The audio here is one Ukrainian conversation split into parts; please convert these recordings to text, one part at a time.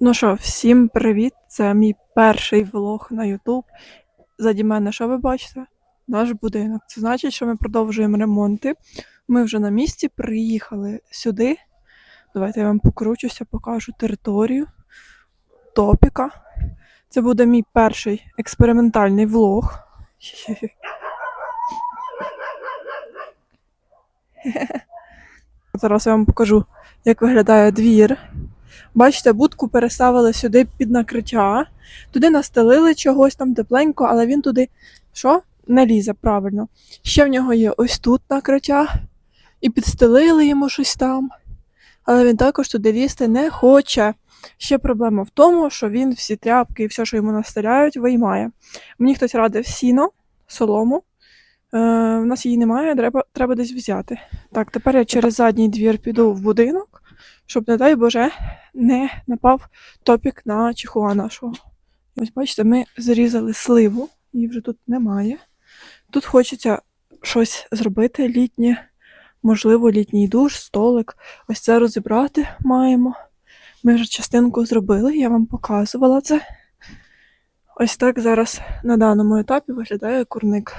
Ну що, всім привіт! Це мій перший влог на YouTube. Заді мене, що ви бачите? Наш будинок. Це значить, що ми продовжуємо ремонти. Ми вже на місці приїхали сюди. Давайте я вам покручуся, покажу територію топіка. Це буде мій перший експериментальний влог. Зараз я вам покажу, як виглядає двір. Бачите, будку переставили сюди під накриття. Туди настелили чогось там тепленько, але він туди що? Не лізе правильно. Ще в нього є ось тут накриття, і підстелили йому щось там. Але він також туди лізти не хоче. Ще проблема в тому, що він всі тряпки і все, що йому настеляють, виймає. Мені хтось радив сіно, солому. Е, у нас її немає, треба, треба десь взяти. Так, тепер я через задній двір піду в будинок, щоб, не дай Боже, не напав топік на чихуа нашого. Ось бачите, ми зрізали сливу, її вже тут немає. Тут хочеться щось зробити літнє, можливо, літній душ, столик. Ось це розібрати маємо. Ми вже частинку зробили, я вам показувала це. Ось так зараз на даному етапі виглядає курник.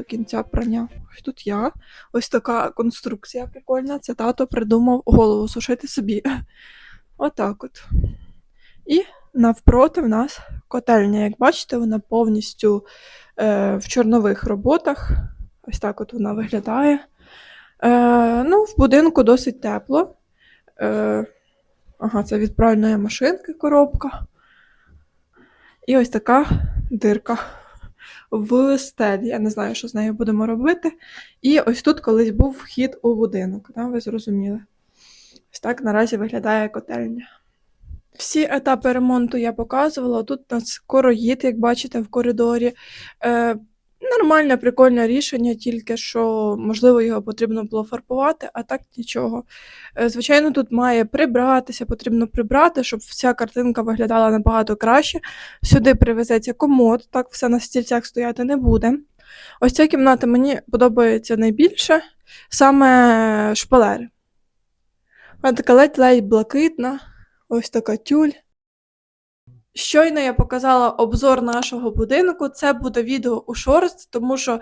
До кінця прання. Ось тут я. Ось така конструкція прикольна. Це тато придумав голову сушити собі. Отак от. І навпроти в нас котельня. Як бачите, вона повністю е, в чорнових роботах. Ось так от вона виглядає. Е, ну, в будинку досить тепло. Е, ага, це від пральної машинки коробка. І ось така дирка в стелі. Я не знаю, що з нею будемо робити. І ось тут колись був вхід у будинок, да, ви зрозуміли. Ось так наразі виглядає котельня. Всі етапи ремонту я показувала. Тут у нас короїд, як бачите, в коридорі. Нормальне, прикольне рішення, тільки що, можливо, його потрібно було фарбувати, а так нічого. Е, звичайно, тут має прибратися, потрібно прибрати, щоб вся картинка виглядала набагато краще. Сюди привезеться комод, так все на стільцях стояти не буде. Ось ця кімната мені подобається найбільше, саме шпалери. Вона така ледь-ледь блакитна, ось така тюль. Щойно я показала обзор нашого будинку. Це буде відео у шорст, тому що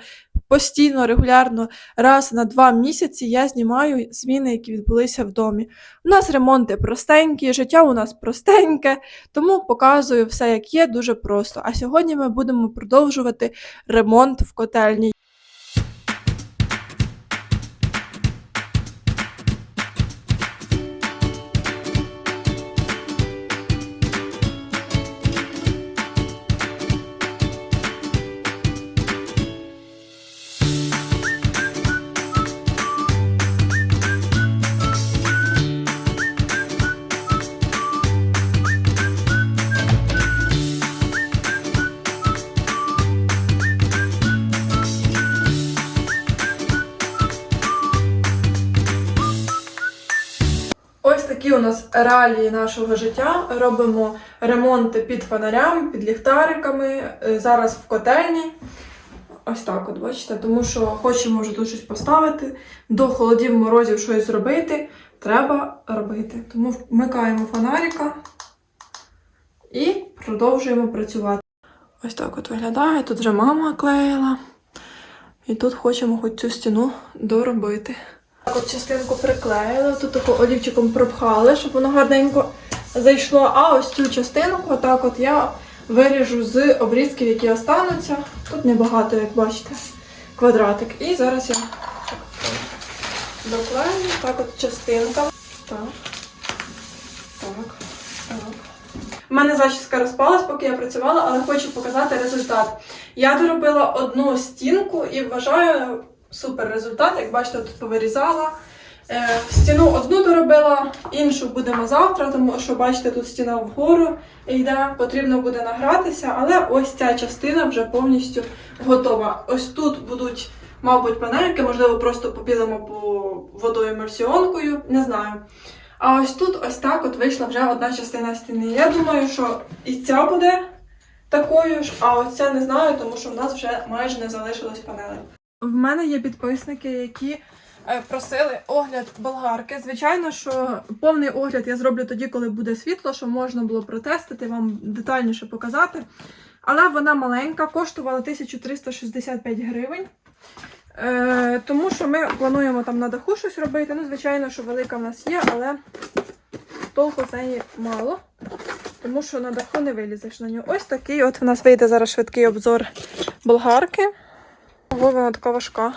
постійно, регулярно, раз на два місяці я знімаю зміни, які відбулися в домі. У нас ремонти простенькі, життя у нас простеньке, тому показую все, як є, дуже просто. А сьогодні ми будемо продовжувати ремонт в котельні. Такі у нас реалії нашого життя. Робимо ремонти під фонарям, під ліхтариками. е, Зараз в котельні. Ось так, от бачите, тому що хочемо вже тут щось поставити, до холодів морозів щось зробити. Треба робити. Тому вмикаємо фонарика і продовжуємо працювати. Ось так от виглядає. Тут вже мама клеїла. І тут хочемо хоч цю стіну доробити. Так от частинку приклеїли, тут тако олівчиком пропхали, щоб воно гарненько зайшло. А ось цю частинку, отак от я виріжу з обрізків, які остануться. Тут небагато, як бачите, квадратик. І зараз я доклею так от частинка. Так. Так. У мене зачіска розпалась, поки я працювала, але хочу показати результат. Я доробила одну стінку і вважаю супер результат. Як бачите, тут повирізала. Е, стіну одну доробила, іншу будемо завтра, тому що бачите, тут стіна вгору йде, потрібно буде награтися, але ось ця частина вже повністю готова. Ось тут будуть, мабуть, панельки, можливо, просто побілимо по водою емульсіонкою, не знаю. А ось тут ось так от вийшла вже одна частина стіни. Я думаю, що і ця буде такою ж, а ось ця не знаю, тому що в нас вже майже не залишилось панелей. В мене є підписники, які е, просили огляд болгарки. Звичайно, що повний огляд я зроблю тоді, коли буде світло, щоб можна було протестити, вам детальніше показати. Але вона маленька, коштувала 1365 гривень. Е, тому що ми плануємо там на даху щось робити. Ну, звичайно, що велика в нас є, але толку з неї мало. Тому що на даху не вилізеш на нього. Ось такий. От в нас вийде зараз швидкий обзор болгарки. Ого, вона така важка.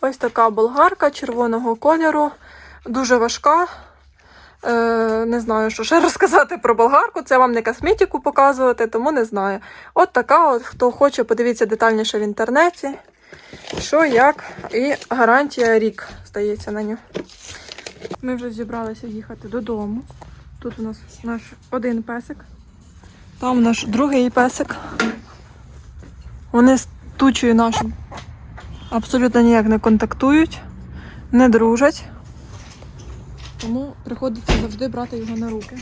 Ось така болгарка червоного кольору. Дуже важка. Е, не знаю, що ще розказати про болгарку. Це вам не косметику показувати, тому не знаю. От така, от, хто хоче, подивіться детальніше в інтернеті. Що, як, і гарантія рік стається на нього. Ми вже зібралися їхати додому. Тут у нас наш один песик. Там наш другий песик. Вони тучою нашим абсолютно ніяк не контактують, не дружать. Тому приходиться завжди брати його на руки.